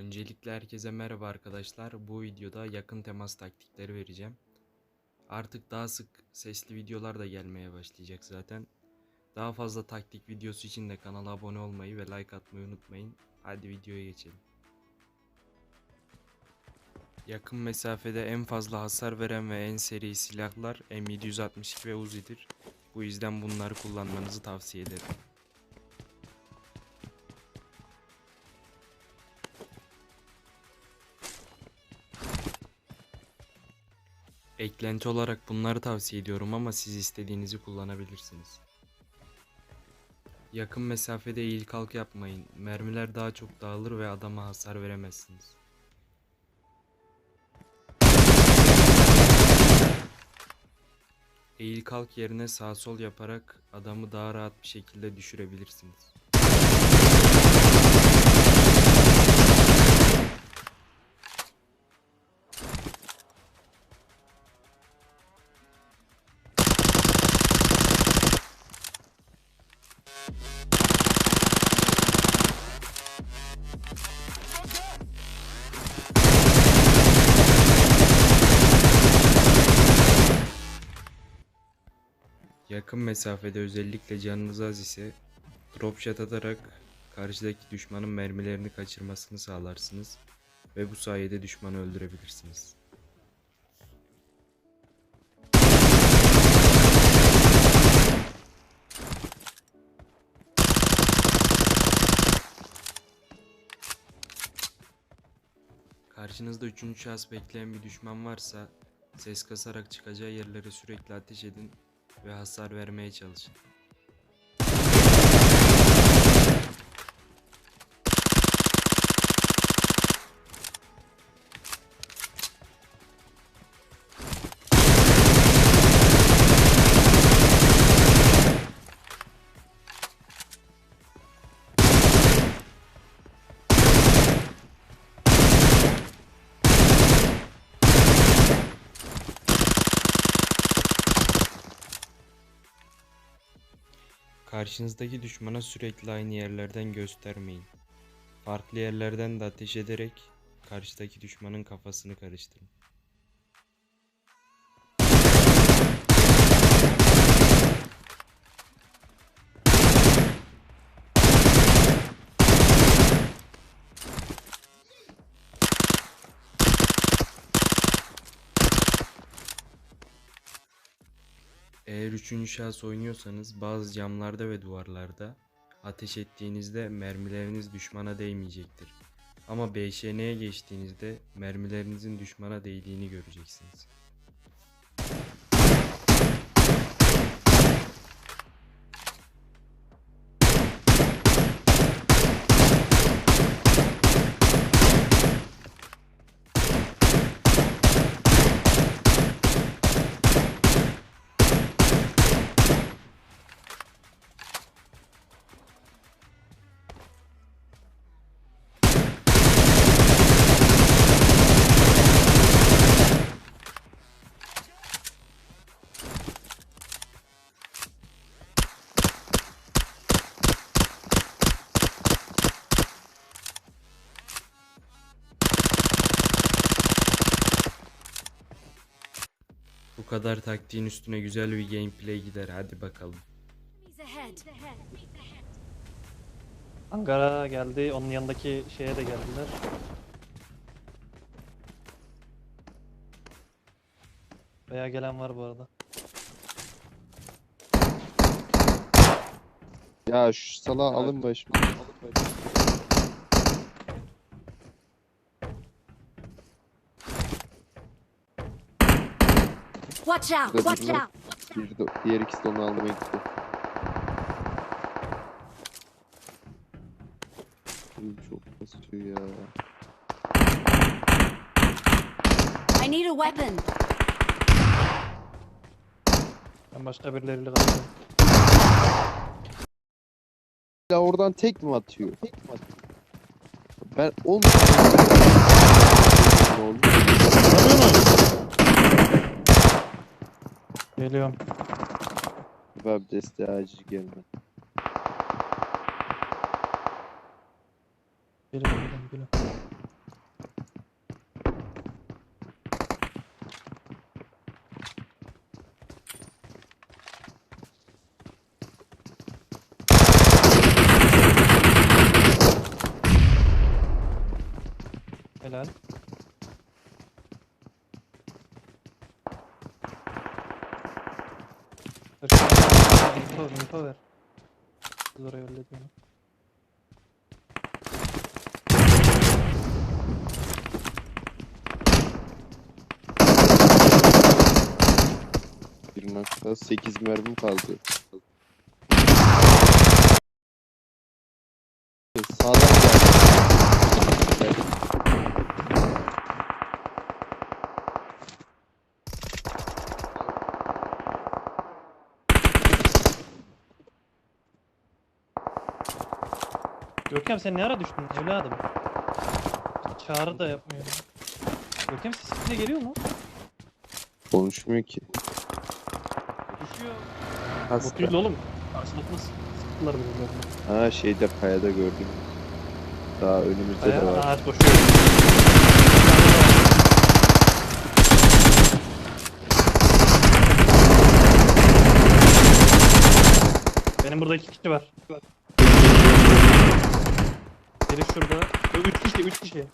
Öncelikle herkese merhaba arkadaşlar. Bu videoda yakın temas taktikleri vereceğim. Artık daha sık sesli videolar da gelmeye başlayacak zaten. Daha fazla taktik videosu için de kanala abone olmayı ve like atmayı unutmayın. Hadi videoya geçelim. Yakın mesafede en fazla hasar veren ve en seri silahlar M762 ve Uzi'dir. Bu yüzden bunları kullanmanızı tavsiye ederim. Eklenti olarak bunları tavsiye ediyorum ama siz istediğinizi kullanabilirsiniz. Yakın mesafede eğil kalk yapmayın. Mermiler daha çok dağılır ve adama hasar veremezsiniz. Eğil kalk yerine sağ sol yaparak adamı daha rahat bir şekilde düşürebilirsiniz. Yakın mesafede özellikle canınız az ise drop shot atarak karşıdaki düşmanın mermilerini kaçırmasını sağlarsınız ve bu sayede düşmanı öldürebilirsiniz. Karşınızda üçüncü şahıs bekleyen bir düşman varsa ses kasarak çıkacağı yerlere sürekli ateş edin ve hasar vermeye çalışın. Karşınızdaki düşmana sürekli aynı yerlerden göstermeyin. Farklı yerlerden de ateş ederek karşıdaki düşmanın kafasını karıştırın. Eğer üçüncü şahıs oynuyorsanız bazı camlarda ve duvarlarda ateş ettiğinizde mermileriniz düşmana değmeyecektir. Ama BŞN'ye geçtiğinizde mermilerinizin düşmana değdiğini göreceksiniz. Bu kadar taktiğin üstüne güzel bir gameplay gider hadi bakalım. Angara geldi. Onun yanındaki şeye de geldiler. Veya gelen var bu arada. Ya şu salağı alın başımı. Watch out! Watch out! Bir de, diğer ikisi de onu almaya gitti. Oğlum Çok basıyor ya. I need a weapon. Ben başka birileriyle kaldım. Ya oradan tek mi atıyor? Tek mi atıyor? Ben oğlum ne oldu? Geliyorum. Web desteği acil gelme. Geliyorum, geliyorum, geliyorum. Helal. İnfo ver. Biz oraya halledelim. Bir nokta 8 mermim kaldı. Sağdan gel. Görkem sen ne ara düştün evladım? Çağrı da yapmıyor. Görkem sesin de geliyor mu? Konuşmuyor ki. Düşüyor. Değil oğlum. Karşılıklı sık- sıktılar birbirlerine. Ha şeyde kayada gördüm. Daha önümüzde de Aya var. ağaç koşuyor. Benim burada iki kişi var. Biri şurada. Yo, Üç kişi, üç kişi.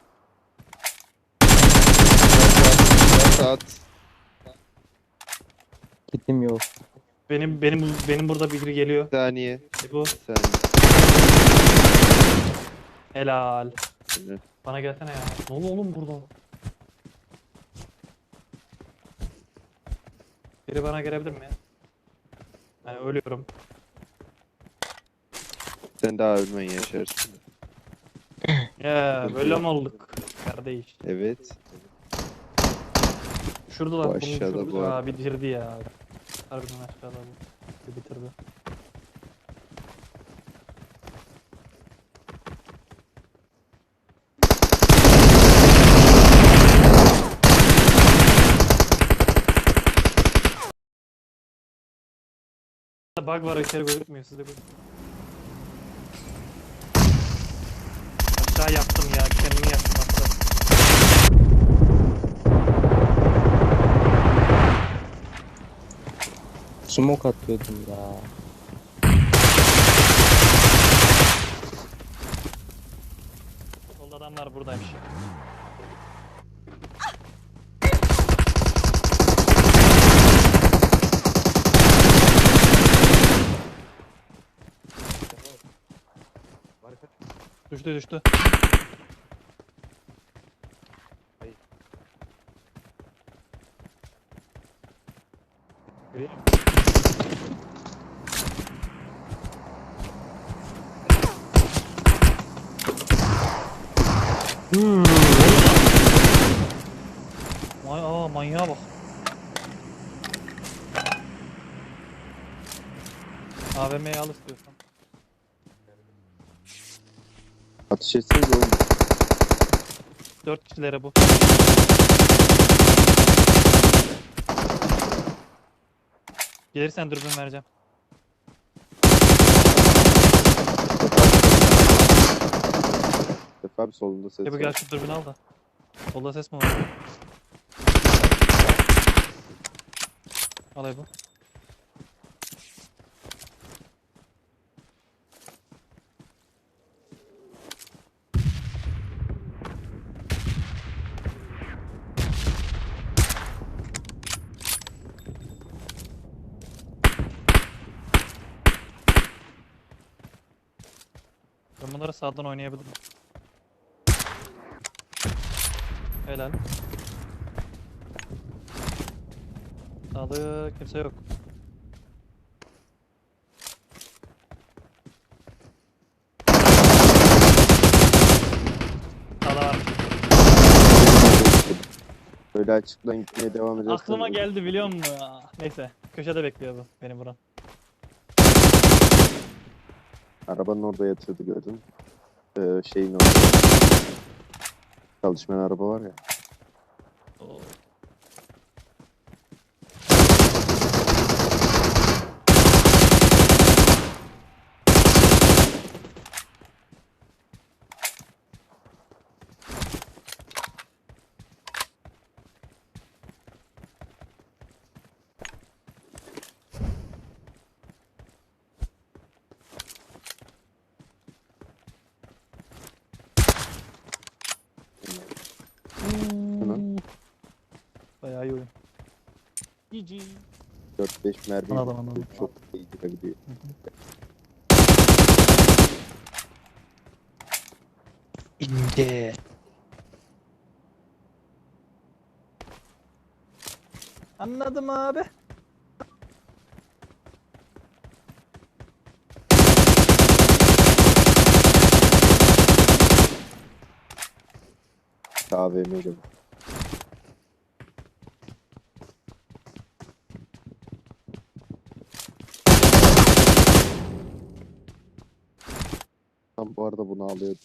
Saat. Kitim yok. Benim benim benim burada biri geliyor. Bir saniye. E bu. Bir saniye. Helal. Evet. Bana gelsene ya. Ne oluyor oğlum burada? Biri bana gelebilir mi? Ben ölüyorum. Sen daha ölmen yaşarsın. Ya böyle mi olduk? Kardeş. Evet. Şurada lan. Bu bunu aşağıda şurada- bu Aa, arada. bitirdi ya. Harbiden aşağıda bu. Bir Bitirdi. Bug var içeri gözükmüyor sizde gözükmüyor. Aşağı yaptım ya kendimi yaptım aslında. Smoke atıyordum ya. Solda adamlar buradaymış. Düştü düştü. Vay aa manyağa bak. AVM'yi al istiyorsan. Ateş etseniz oğlum. 4 kişilere bu. Gelirsen dürbün vereceğim. Sefa abi solunda ses Ebu gel var. şu dürbünü al da. Solda ses mi var? Al Ebu. Bunları sağdan oynayabilirim. Helal. Sağda kimse yok. Böyle açıktan gitmeye devam edersen. Aklıma geldi biliyor musun? Neyse. Köşede bekliyor bu. Beni vuran. Arabanın orada yatıyordu gördün. mü? Ee, şeyin orada. Çalışmayan araba var ya. Oo. GG. 4-5 mermi Anladım, anladım. çok iyi gidebiliyor. İnce. Anladım abi. AVM'yle. Tam bu arada bunu alıyordum.